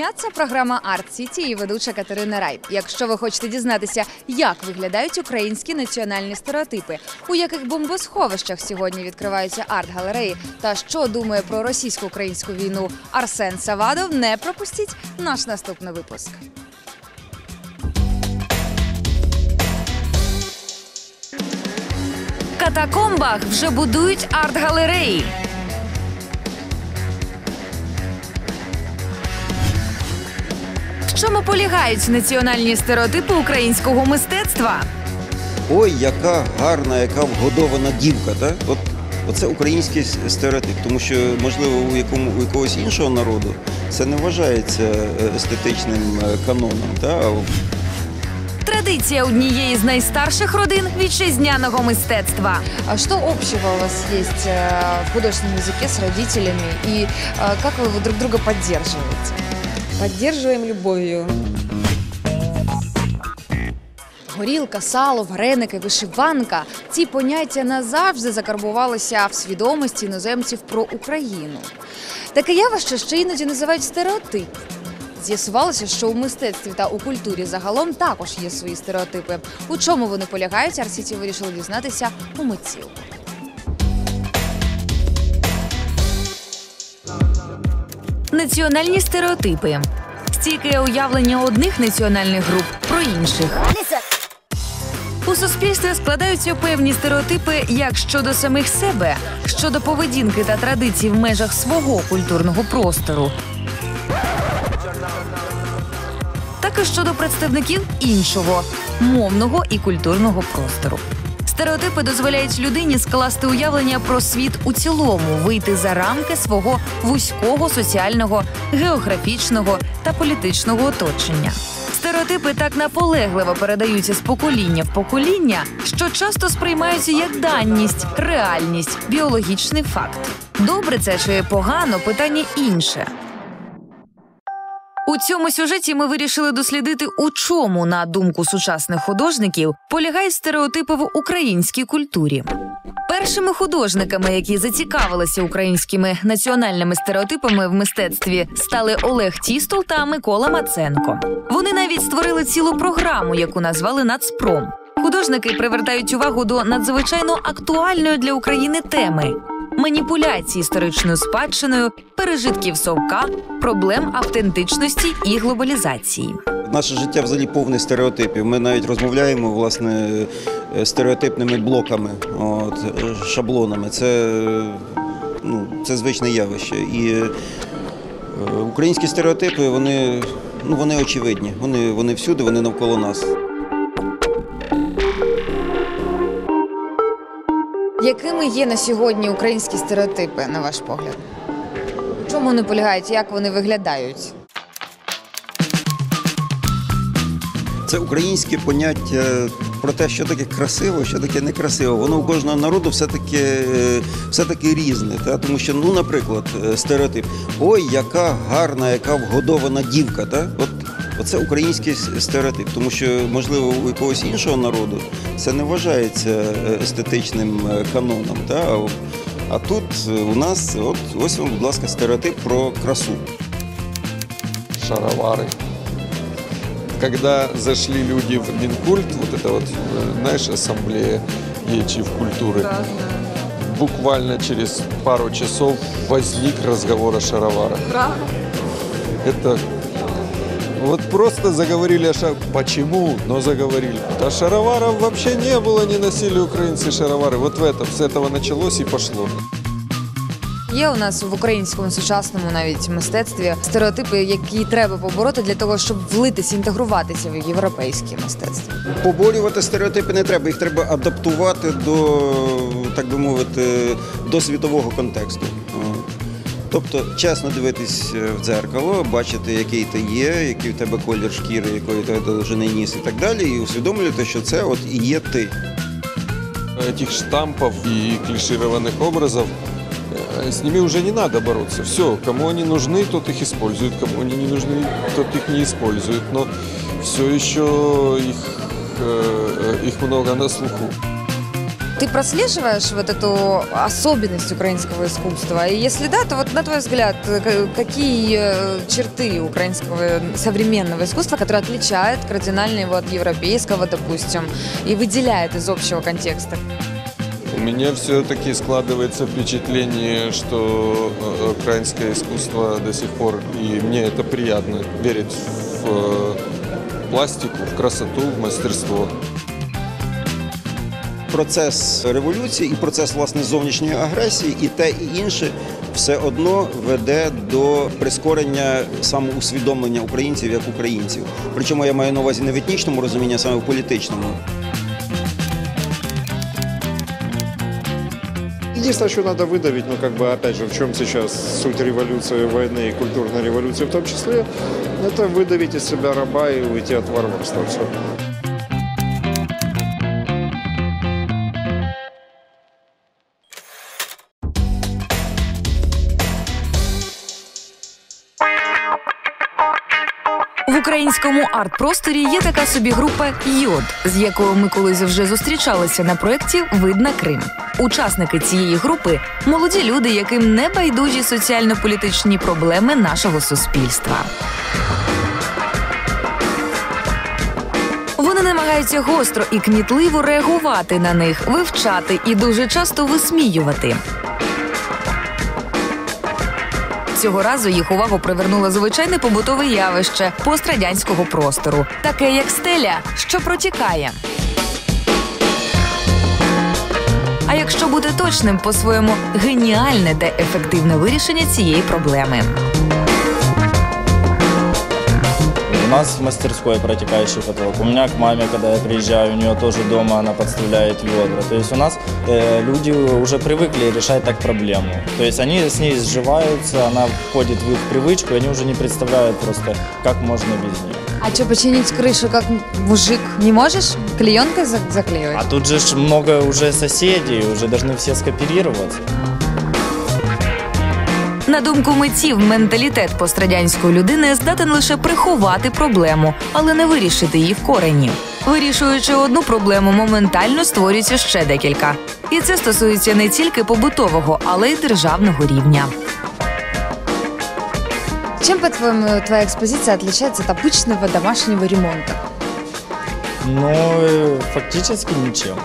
Дня, це програма Арт Сіті і ведуча Катерина Рай. Якщо ви хочете дізнатися, як виглядають українські національні стереотипи, у яких бомбосховищах сьогодні відкриваються арт-галереї, та що думає про російсько-українську війну Арсен Савадов, не пропустіть наш наступний випуск. В катакомбах вже будують арт-галереї. чому полягають національні стереотипи українського мистецтва? Ой, яка гарна, яка вгодована дівка, так? От оце український с- стереотип, тому що можливо у якому у якогось іншого народу це не вважається е, естетичним е, каноном. Та? А в- Традиція однієї з найстарших родин вітчизняного мистецтва. А что общего у вас есть э, в художественном языке с родителями и э, как вы его друг друга поддерживаете? Поддерживаем любовью. Горілка, сало, вареники, вишиванка ці поняття назавжди закарбувалися в свідомості іноземців про Україну. Таке явище ще іноді називають стереотип. З'ясувалося, що у мистецтві та у культурі загалом також є свої стереотипи. У чому вони полягають, Арсіті вирішили дізнатися у митців. Національні стереотипи стійке уявлення одних національних груп про інших. У суспільстві складаються певні стереотипи як щодо самих себе, щодо поведінки та традицій в межах свого культурного простору, так і щодо представників іншого мовного і культурного простору. Стереотипи дозволяють людині скласти уявлення про світ у цілому, вийти за рамки свого вузького соціального, географічного та політичного оточення. Стереотипи так наполегливо передаються з покоління в покоління, що часто сприймаються як даність, реальність, біологічний факт. Добре це чи погано питання інше. У цьому сюжеті ми вирішили дослідити, у чому, на думку сучасних художників, полягають стереотипи в українській культурі. Першими художниками, які зацікавилися українськими національними стереотипами в мистецтві, стали Олег Тістол та Микола Маценко. Вони навіть створили цілу програму, яку назвали Нацпром. Художники привертають увагу до надзвичайно актуальної для України теми маніпуляції історичною спадщиною, пережитків совка, проблем автентичності і глобалізації. Наше життя взагалі повне стереотипів. Ми навіть розмовляємо власне е, стереотипними блоками, от, е, шаблонами. Це, е, ну, це звичне явище. І українські стереотипи, вони, ну, вони очевидні. Вони, вони всюди, вони навколо нас. Якими є на сьогодні українські стереотипи, на ваш погляд? У чому вони полягають, як вони виглядають? Це українське поняття про те, що таке красиво, що таке некрасиво. Воно у кожного народу все-таки, е, все-таки різне. Та? Тому що, ну, наприклад, е, стереотип: ой, яка гарна, яка вгодована дівка. Та? От, оце український с- стереотип, тому що, можливо, у якогось іншого народу це не вважається е, естетичним е, каноном. Та? А, в- а тут е, у нас, от, ось вам, будь ласка, стереотип про красу. шаровары. Когда зашли люди в Минкульт, вот это вот, э, знаешь, ассамблея ячив культуры, буквально через пару часов возник разговор о шароварах. Это вот просто заговорили о шароварах. Почему? Но заговорили. А шароваров вообще не было, не носили украинцы шаровары. Вот в этом, с этого началось и пошло. Є у нас в українському сучасному навіть мистецтві стереотипи, які треба побороти для того, щоб влитися, інтегруватися в європейське мистецтво. Поборювати стереотипи не треба, їх треба адаптувати до, так би мовити, до світового контексту. От. Тобто, чесно дивитись е, в дзеркало, бачити, який ти є, який в тебе колір шкіри, якої тебе довжини ніс і так далі, і усвідомлювати, що це от і є ти. этих штампов и клишированных образов, э, с ними уже не надо бороться. Все, кому они нужны, тот их использует, кому они не нужны, тот их не использует. Но все еще их, э, их много на слуху. Ты прослеживаешь вот эту особенность украинского искусства? И если да, то вот на твой взгляд, э, какие э, черты украинского современного искусства, которые отличают кардинально его от европейского, допустим, и выделяет из общего контекста? У меня все-таки складывается впечатление, что э, украинское искусство до сих пор, и мне это приятно, верить в пластику, в красоту, в мастерство процес революції і процес власне зовнішньої агресії, і те і інше все одно веде до прискорення самоусвідомлення українців як українців. Причому я маю на увазі не в етнічному розумінні, а саме в політичному. Единственное, что надо выдавить, ну, как бы, опять же, в чем сейчас суть революции, войны и культурной революции в том числе, это выдавить из себя раба и уйти от варварства. Все. Українському арт-просторі є така собі група Йод, з якою ми колись вже зустрічалися на проєкті Видна Крим. Учасники цієї групи молоді люди, яким не байдужі соціально-політичні проблеми нашого суспільства. Вони намагаються гостро і кмітливо реагувати на них, вивчати і дуже часто висміювати. Цього разу їх увагу привернуло звичайне побутове явище пострадянського простору, таке як стеля, що протікає. А якщо бути точним, по-своєму геніальне та ефективне вирішення цієї проблеми. У нас в мастерской протекающий потолок. У меня к маме, когда я приезжаю, у нее тоже дома она подставляет ведра. То есть у нас э, люди уже привыкли решать так проблему. То есть они с ней сживаются, она входит в их привычку, и они уже не представляют просто, как можно без нее. А что, починить крышу как мужик не можешь? Клеенкой за- заклеивать? А тут же ж много уже соседей, уже должны все скооперироваться. На думку митців, менталітет пострадянської людини здатен лише приховати проблему, але не вирішити її в корені. Вирішуючи одну проблему, моментально створюється ще декілька. І це стосується не тільки побутового, але й державного рівня. Чем, по-твоему, твоя экспозиция отличается от обычного домашнего ремонта? Но э, фактически ничем.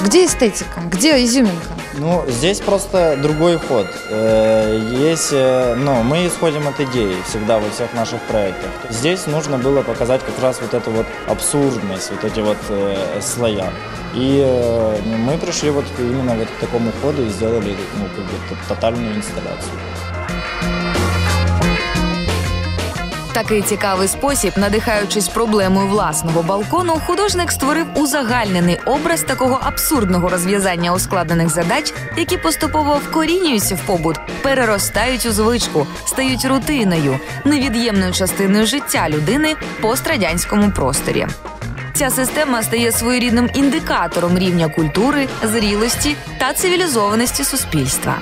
Где эстетика? Где изюминка? Ну, здесь просто другой ход. Э, Есть, э, ну, мы исходим от идеи всегда во всех наших проектах. Здесь нужно было показать как раз вот эту вот абсурдность, вот эти вот э, слоя. И э, ну, мы пришли вот именно вот к такому ходу и сделали ну, как бы т- тотальную инсталляцию. Такий цікавий спосіб, надихаючись проблемою власного балкону, художник створив узагальнений образ такого абсурдного розв'язання ускладнених задач, які поступово вкорінюються в побут, переростають у звичку, стають рутиною, невід'ємною частиною життя людини в пострадянському просторі. Ця система стає своєрідним індикатором рівня культури, зрілості та цивілізованості суспільства.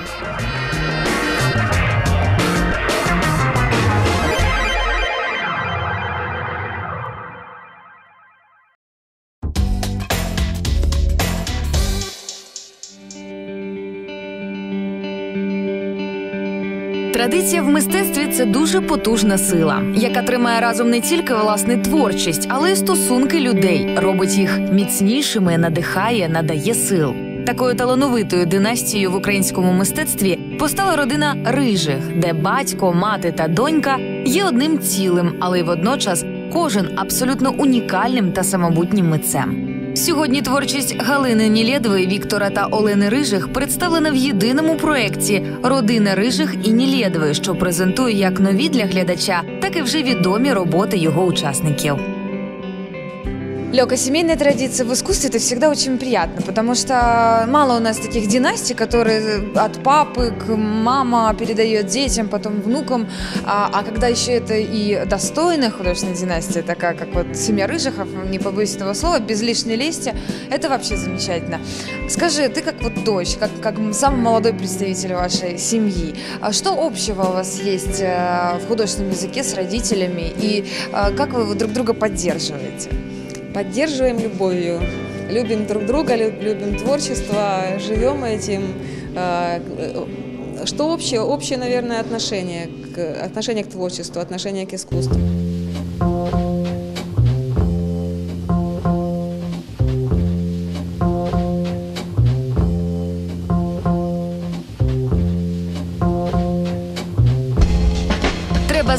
Традиція в мистецтві це дуже потужна сила, яка тримає разом не тільки власне творчість, але й стосунки людей, робить їх міцнішими, надихає, надає сил. Такою талановитою династією в українському мистецтві постала родина рижих, де батько, мати та донька є одним цілим, але й водночас кожен абсолютно унікальним та самобутнім митцем. Сьогодні творчість Галини Нілєдової, Віктора та Олени Рижих представлена в єдиному проєкті Родина Рижих і Нілєдової, що презентує як нові для глядача, так і вже відомі роботи його учасників. Лёка, семейные традиции в искусстве это всегда очень приятно, потому что мало у нас таких династий, которые от папы к мама передает детям, потом внукам, а, а когда еще это и достойная художественная династия, такая как вот семья Рыжихов, не побоюсь этого слова, без лишней лести, это вообще замечательно. Скажи, ты как вот дочь, как, как самый молодой представитель вашей семьи, а что общего у вас есть э, в художественном языке с родителями и э, как вы друг друга поддерживаете? Поддерживаем любовью. любим друг друга, люб- любим творчество, живем этим. Э, э, Что общее? Общее, наверное, отношение к, отношение к творчеству, отношение к искусству.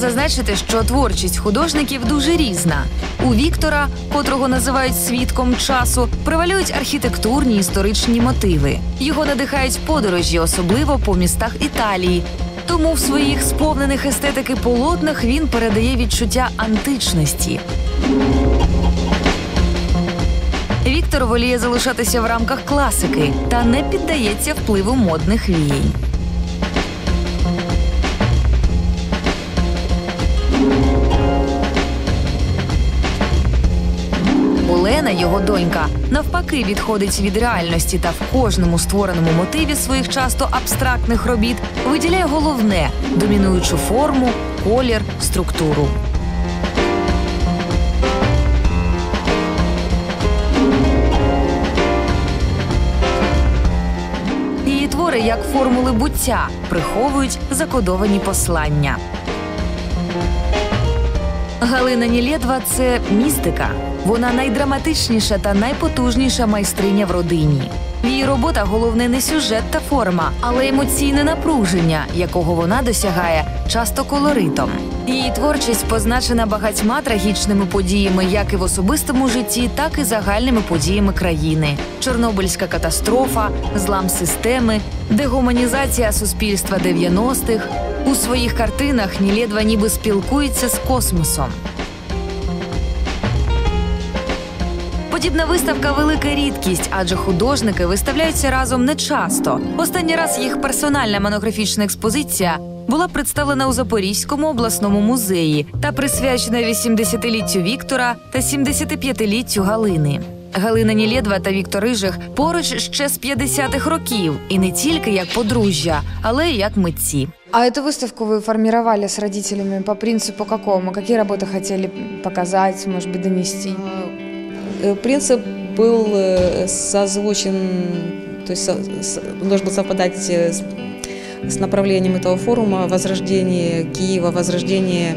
Зазначити, що творчість художників дуже різна. У Віктора, котрого називають свідком часу, превалюють архітектурні історичні мотиви. Його надихають подорожі, особливо по містах Італії. Тому в своїх сповнених естетики полотнах він передає відчуття античності. Віктор воліє залишатися в рамках класики та не піддається впливу модних віянь. Його донька, навпаки відходить від реальності та в кожному створеному мотиві своїх часто абстрактних робіт виділяє головне домінуючу форму, колір, структуру. Її твори, як формули буття, приховують закодовані послання. Галина Нілєдва це містика. Вона найдраматичніша та найпотужніша майстриня в родині. В її роботах головне не сюжет та форма, але емоційне напруження, якого вона досягає часто колоритом. Її творчість позначена багатьма трагічними подіями, як і в особистому житті, так і загальними подіями країни: Чорнобильська катастрофа, злам системи, дегуманізація суспільства 90-х. У своїх картинах Нілєдва ніби спілкується з космосом. Подібна виставка велика рідкість, адже художники виставляються разом не часто. Останній раз їх персональна монографічна експозиція була представлена у Запорізькому обласному музеї та присвячена 80-літтю Віктора та 75-літтю Галини. Галина Нілєдва та Віктор Рижих поруч ще з 50-х років, і не тільки як подружжя, але й як митці. А эту выставку вы формировали с родителями по принципу какому? Какие работы хотели показать, может быть, донести? Э, Принцип был э, созвучен, то есть со- с- должен был совпадать э, с, с направлением этого форума возрождение Киева, возрождение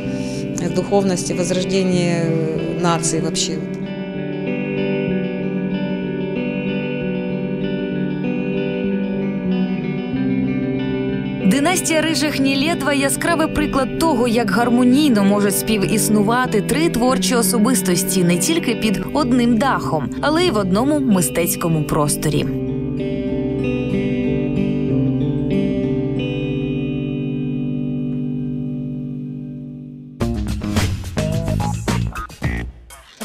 э, духовности, возрождение э, нации вообще. Династія рижих Нілєдва яскравий приклад того, як гармонійно можуть співіснувати три творчі особистості не тільки під одним дахом, але й в одному мистецькому просторі.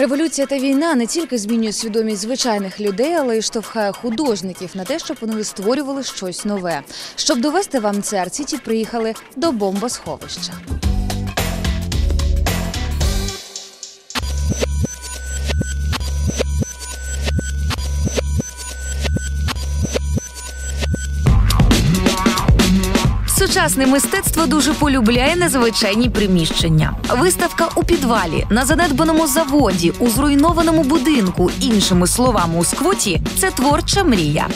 Революція та війна не тільки змінює свідомість звичайних людей, але й штовхає художників на те, щоб вони створювали щось нове. Щоб довести вам це, арціті приїхали до бомбосховища. Сучасне мистецтво дуже полюбляє незвичайні приміщення. Виставка у підвалі, на занедбаному заводі, у зруйнованому будинку, іншими словами, у сквоті це творча мрія.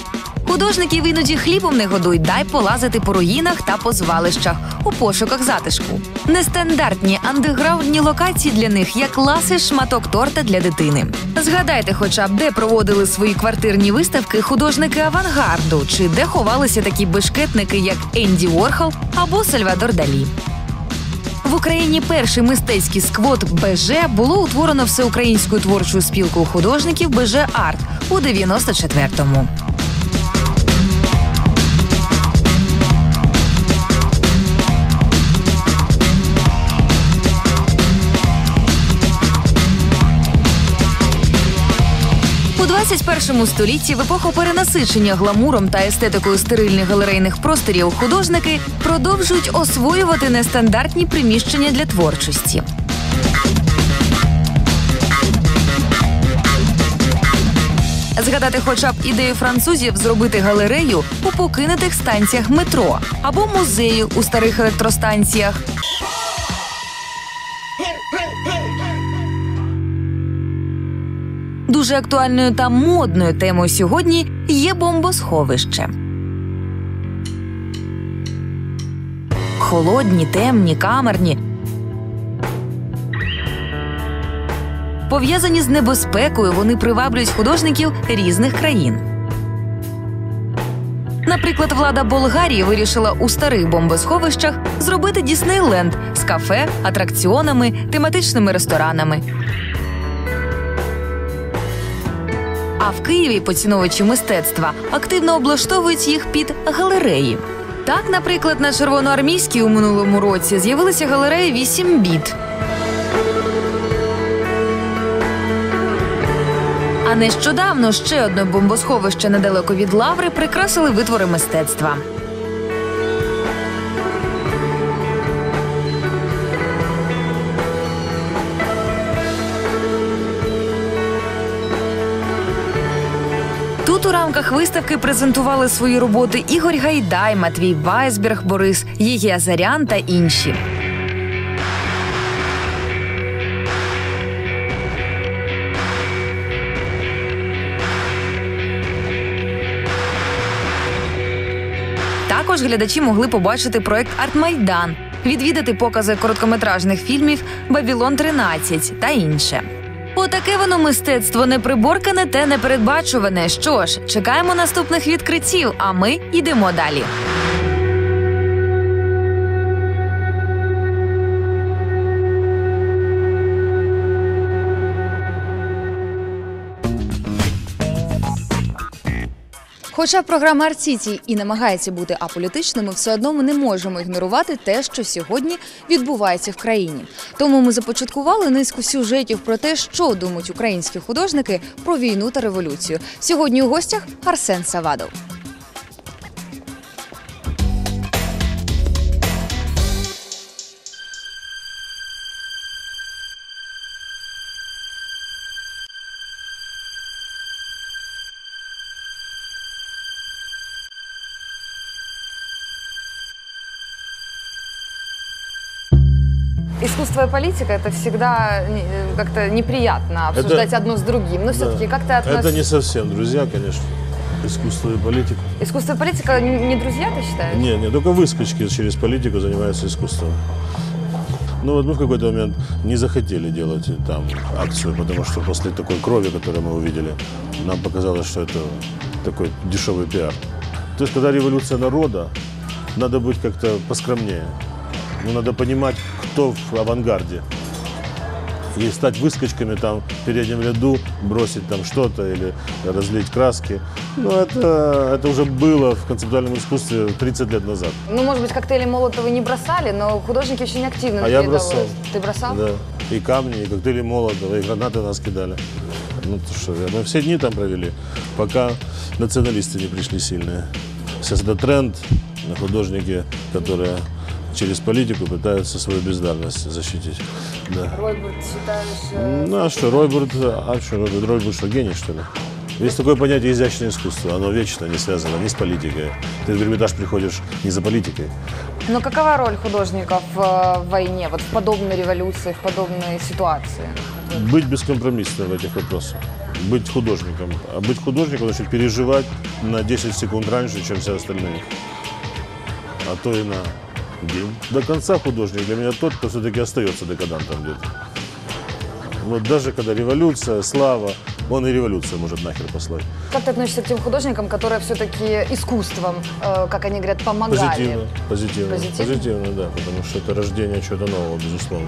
Художників іноді хлібом не годуй, дай полазити по руїнах та по звалищах у пошуках затишку. Нестандартні андеграундні локації для них як ласий шматок торта для дитини. Згадайте, хоча б де проводили свої квартирні виставки художники авангарду, чи де ховалися такі бешкетники, як Енді Уорхол або Сальвадор Далі. В Україні перший мистецький сквот БЖ було утворено всеукраїнською творчою спілкою художників БЖ Арт у 94-му. 21 столітті, в епоху перенасичення гламуром та естетикою стерильних галерейних просторів, художники продовжують освоювати нестандартні приміщення для творчості. Згадати хоча б ідею французів зробити галерею у покинутих станціях метро або музею у старих електростанціях. Дуже актуальною та модною темою сьогодні є бомбосховище. Холодні, темні, камерні. Пов'язані з небезпекою, вони приваблюють художників різних країн. Наприклад, влада Болгарії вирішила у старих бомбосховищах зробити Діснейленд з кафе, атракціонами, тематичними ресторанами. А в Києві поціновувачі мистецтва активно облаштовують їх під галереї. Так, наприклад, на Червоноармійській у минулому році з'явилася галерея 8 біт. А нещодавно ще одне бомбосховище недалеко від лаври прикрасили витвори мистецтва. Тут у рамках виставки презентували свої роботи Ігор Гайдай, Матвій Вайсберг, Борис Єгі Азарян та інші. Також глядачі могли побачити проект Артмайдан, відвідати покази короткометражних фільмів Бабілон 13 та інше. Отаке воно мистецтво неприборкане та непередбачуване. Що ж, чекаємо наступних відкриттів, а ми йдемо далі. Хоча програма Арт-Сіті і намагається бути аполітичними, все одно ми не можемо ігнорувати те, що сьогодні відбувається в країні. Тому ми започаткували низку сюжетів про те, що думають українські художники про війну та революцію. Сьогодні у гостях Арсен Савадов. И политика это всегда не- как-то неприятно обсуждать одно с другим. Но все-таки как ты относишься? Это не совсем друзья, конечно. Искусство и политика. Искусство и политика не не друзья, ты считаешь? Не, не, только выскочки через политику занимаются искусством. Ну вот мы в какой-то момент не захотели делать там акцию, потому что после такой крови, которую мы увидели, нам показалось, что это такой дешевый пиар. То есть, когда революция народа, надо быть как-то поскромнее. Ну, надо понимать, кто в авангарде. И стать выскочками там в переднем ряду, бросить там что-то или разлить краски. Ну, это, это уже было в концептуальном искусстве 30 лет назад. Ну, может быть, коктейли Молотова не бросали, но художники очень активно А я бросал. Ты бросал? Да. И камни, и коктейли Молотова, и гранаты нас кидали. Ну, то что, мы все дни там провели, пока националисты не пришли сильные. Сейчас это тренд на художники, которые через политику пытаются свою бездарность защитить. Да. Ройбург, считаешь... Ну, а что, Ройбурд, а что, Ройбурд, Ройбурд что, гений, что ли? Есть такое понятие изящное искусство, оно вечно не связано ни с политикой. Ты в Эрмитаж приходишь не за политикой, Но какова роль художников э, в войне, вот в подобной революции, в подобной ситуации? Быть бескомпромиссным в этих вопросах. Быть художником. А быть художником значит переживать на 10 секунд раньше, чем все остальные. А то и на. До конца художник для меня тот, кто все-таки остается декадантом где-то. Вот даже когда революция, слава, он и революцию может нахер послать. Как ты относишься к тем художникам, которые все-таки искусством, э, как они говорят, помогали? Позитивно, позитивно, Позитивно? позитивно, да, потому что это рождение чего-то нового, безусловно.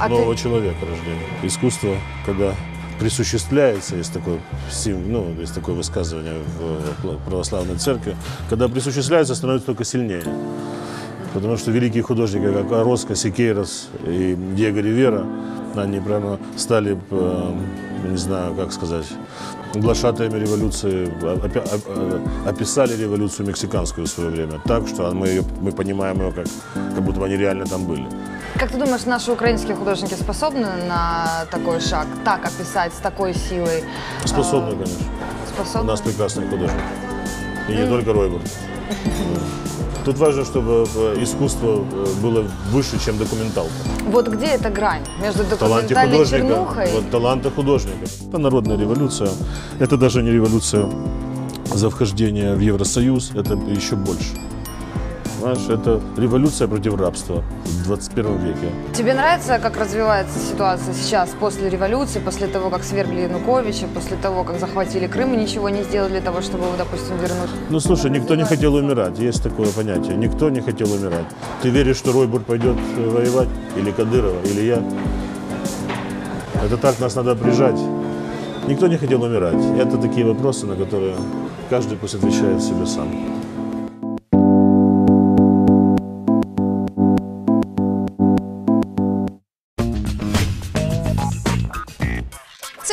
А нового ты- человека рождение. Искусство, когда присуществляется, есть такое, сим- ну, есть такое высказывание в православной церкви, когда присуществляется, становится только сильнее. Потому что великие художники, как Ороско, Сикейрос и Диего Ривера, они прямо стали, э, не знаю, как сказать, глашатаями революции, опя- оп- описали революцию мексиканскую в свое время так, что мы, ее, мы понимаем ее как, как будто бы они реально там были. Как ты думаешь, наши украинские художники способны на такой шаг, так описать, с такой силой? Способны, конечно. У Способны? нас прекрасный художник. И не только Ройбург. Тут важно, чтобы э, искусство э, было выше, чем документалка. Вот где эта грань между документальной чернухой? Вот таланта художника. Это народная революция. Это даже не революция за вхождение в Евросоюз, это еще больше. Знаешь, это революция против рабства в 21 веке. Тебе нравится, как развивается ситуация сейчас, после революции, после того, как свергли Януковича, после того, как захватили Крым и ничего не сделали для того, чтобы его, допустим, вернуть? Ну, слушай, никто не хотел умирать. Есть такое понятие. Никто не хотел умирать. Ты веришь, что Ройбур пойдет э, воевать? Или Кадырова? Или я? Это так нас надо прижать. Никто не хотел умирать. Это такие вопросы, на которые каждый пусть отвечает себе сам.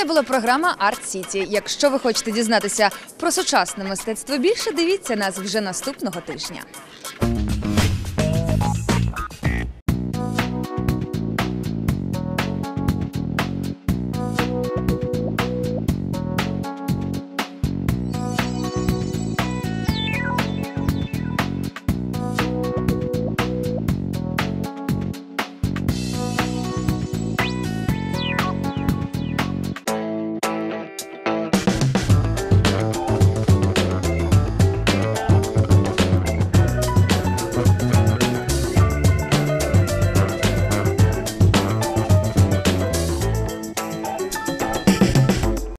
Це була програма Арт Сіті. Якщо ви хочете дізнатися про сучасне мистецтво більше, дивіться нас вже наступного тижня.